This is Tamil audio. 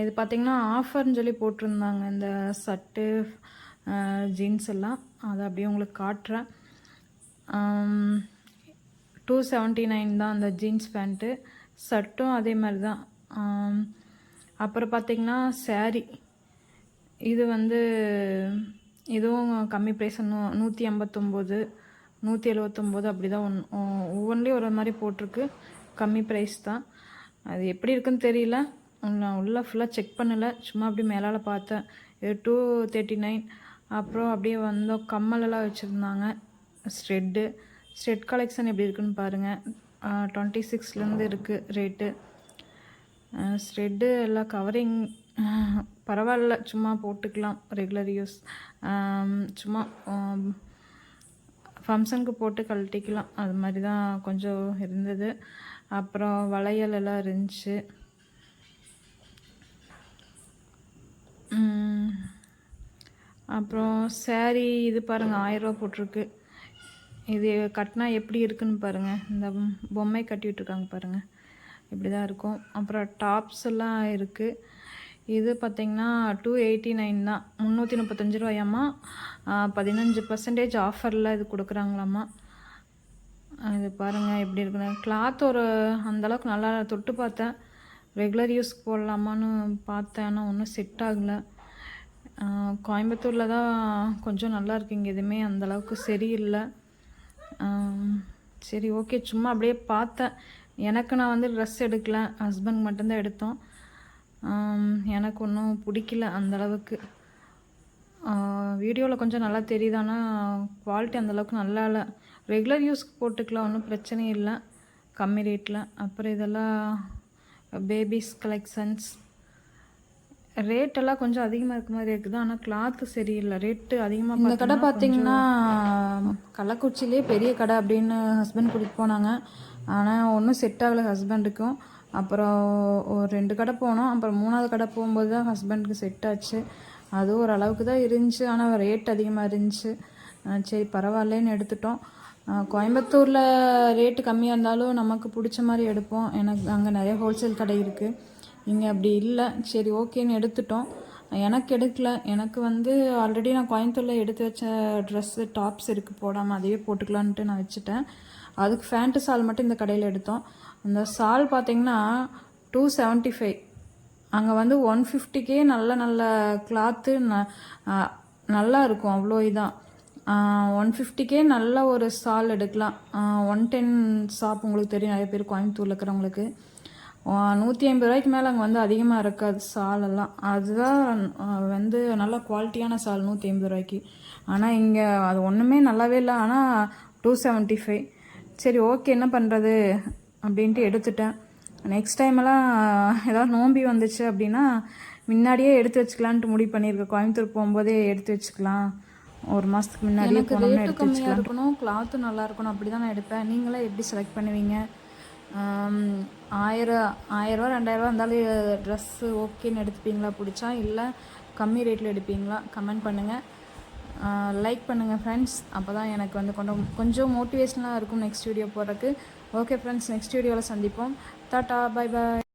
இது பார்த்திங்கன்னா ஆஃபர்னு சொல்லி போட்டிருந்தாங்க. இந்த சட்டு ஜீன்ஸ் எல்லாம். அதை அப்படியே உங்களுக்கு காட்டுறேன். டூ செவன்ட்டி நைன் தான் அந்த ஜீன்ஸ் பேண்ட்டு ஷர்ட்டும் அதே மாதிரி தான். அப்புறம் பார்த்திங்கன்னா சேரீ இது வந்து இதுவும் கம்மி ப்ரைஸ் நூ நூற்றி ஐம்பத்தொம்போது நூற்றி எழுபத்தொம்போது அப்படி தான் ஒன் ஒவ்வொன்றிலையும் ஒரு மாதிரி போட்டிருக்கு. கம்மி ப்ரைஸ் தான். அது எப்படி இருக்குன்னு தெரியல. நான் உள்ளே ஃபுல்லாக செக் பண்ணலை. சும்மா அப்படி மேலால் பார்த்தேன். டூ தேர்ட்டி நைன் அப்புறம் அப்படியே வந்தோம். கம்மலெல்லாம் வச்சுருந்தாங்க. ஸ்ட்ரெட்டு ஸ்ட்ரெட் கலெக்ஷன் எப்படி இருக்குன்னு பாருங்கள் டுவெண்ட்டி சிக்ஸ்லேருந்து இருக்குது ரேட்டு ஸ்ட்ரெட்டு எல்லாம் கவரிங் பரவாயில்ல. சும்மா போட்டுக்கலாம். ரெகுலர் யூஸ் சும்மா ஃபங்க்ஷனுக்கு போட்டு கழட்டிக்கலாம். அது மாதிரி தான் கொஞ்சம் இருந்தது. அப்புறம் வளையல் எல்லாம் இருந்துச்சு. அப்புறம் சேரீ இது பாருங்கள் ஆயிரரூவா போட்டிருக்கு. இது கட்டினா எப்படி இருக்குன்னு பாருங்கள் இந்த பொம்மை கட்டி விட்ருக்காங்க பாருங்கள் இப்படி தான் இருக்கும். அப்புறம் டாப்ஸ் எல்லாம் இருக்குது இது பார்த்திங்கன்னா டூ எயிட்டி நைன் தான். முந்நூற்றி முப்பத்தஞ்சு ரூபாயாம்மா. பதினஞ்சு பர்சன்டேஜ் ஆஃபரில் இது கொடுக்குறாங்களாம்மா. இது பாருங்கள் எப்படி இருக்குன்னு. கிளாத் ஒரு அந்தளவுக்கு நல்லா தொட்டு பார்த்தேன். ரெகுலர் யூஸ்க்கு போடலாமான்னு பார்த்தேன் ஆனால் ஒன்றும் செட் ஆகலை. கோயம்புத்தூரில் தான் கொஞ்சம் நல்லா இருக்கு இங்கே எதுவுமே அந்தளவுக்கு சரியில்லை. சரி ஓகே சும்மா அப்படியே பார்த்தேன். எனக்கு நான் வந்து ட்ரெஸ் எடுக்கல ஹஸ்பண்ட் மட்டும்தான் எடுத்தோம். எனக்கு ஒன்றும் பிடிக்கல அந்தளவுக்கு வீடியோவில் கொஞ்சம் நல்லா தெரியுது ஆனால் குவாலிட்டி அந்தளவுக்கு நல்லா இல்லை. ரெகுலர் யூஸ்க்கு போட்டுக்கலாம் ஒன்றும் பிரச்சனை இல்லை. கம்மி ரேட்டில் அப்புறம் இதெல்லாம் பேபிஸ் கலெக்ஷன்ஸ் ரேட்டெல்லாம் கொஞ்சம் அதிகமாக இருக்க மாதிரி இருக்குது. ஆனால் கிளாத்து சரியில்லை. ரேட்டு அதிகமாக இந்த கடை பார்த்தீங்கன்னா கள்ளக்குறிச்சிலே பெரிய கடை அப்படின்னு ஹஸ்பண்ட் கூட்டிகிட்டு போனாங்க. ஆனால் ஒன்றும் செட் ஆகலை ஹஸ்பண்டுக்கும் அப்புறம் ஒரு ரெண்டு கடை போனோம். அப்புறம் மூணாவது கடை போகும்போது தான் ஹஸ்பண்டுக்கு செட் ஆச்சு. அது ஒரு அளவுக்கு தான் இருந்துச்சு. ஆனால் ரேட் அதிகமாக இருந்துச்சு. சரி பரவாயில்லன்னு எடுத்துட்டோம். கோயம்புத்தூரில் ரேட்டு கம்மியாக இருந்தாலும் நமக்கு பிடிச்ச மாதிரி எடுப்போம். எனக்கு அங்கே நிறைய ஹோல்சேல் கடை இருக்குது இங்கே அப்படி இல்லை. சரி ஓகேன்னு எடுத்துட்டோம். எனக்கு எடுக்கல. எனக்கு வந்து ஆல்ரெடி நான் கோயம்புத்தூரில் எடுத்து வச்ச ட்ரெஸ்ஸு டாப்ஸ் இருக்குது போடாமல் அதையே போட்டுக்கலான்ட்டு நான் வச்சுட்டேன். அதுக்கு ஃபேண்ட்டு சால் மட்டும் இந்த கடையில் எடுத்தோம். அந்த சால் பார்த்தீங்கன்னா டூ செவன்ட்டி ஃபைவ் அங்கே வந்து ஒன் ஃபிஃப்டிக்கே நல்ல நல்ல கிளாத்து நல்லா இருக்கும். அவ்வளோ இதான் ஒன் ஃபிஃப்டிக்கே நல்ல ஒரு ஸ்டால் எடுக்கலாம். ஒன் டென் ஷாப் உங்களுக்கு தெரியும் நிறைய பேர் கோயம்புத்தூரில் இருக்கிறவங்களுக்கு. நூற்றி ஐம்பது ரூபாய்க்கு மேலே அங்கே வந்து அதிகமாக இருக்காது சால் எல்லாம். அதுதான் வந்து நல்ல குவாலிட்டியான சால் நூற்றி ஐம்பது ரூபாய்க்கு. ஆனால் இங்கே அது ஒன்றுமே நல்லாவே இல்லை. ஆனால் டூ செவன்ட்டி ஃபைவ் சரி ஓகே என்ன பண்ணுறது அப்படின்ட்டு எடுத்துட்டேன். நெக்ஸ்ட் டைமெல்லாம் ஏதாவது நோம்பி வந்துச்சு அப்படின்னா முன்னாடியே எடுத்து வச்சுக்கலான்ட்டு முடிவு பண்ணியிருக்கேன். கோயம்புத்தூர் போகும்போதே எடுத்து வச்சுக்கலாம். ஒரு மாதத்துக்கு முன்னாடியே போனோம்னா எடுத்து வச்சுக்கலாம் இருக்கணும் கிளாத்தும் நல்லா இருக்கணும் அப்படி தான் நான் எடுப்பேன். நீங்களே எப்படி செலக்ட் பண்ணுவீங்க? ஆயிரம் ஆயிரரூவா ரெண்டாயிரரூவா இருந்தாலும் ட்ரெஸ்ஸு ஓகேன்னு எடுத்துப்பீங்களா? பிடிச்சா? இல்லை கம்மி ரேட்டில் எடுப்பீங்களா? கமெண்ட் பண்ணுங்கள் லைக் பண்ணுங்கள் ஃப்ரெண்ட்ஸ் அப்போ தான் எனக்கு வந்து கொஞ்சம் கொஞ்சம் மோட்டிவேஷனாக இருக்கும் நெக்ஸ்ட் வீடியோ போடுறதுக்கு. ஓகே ஃப்ரெண்ட்ஸ் நெக்ஸ்ட் வீடியோவில் சந்திப்போம். Tata bye bye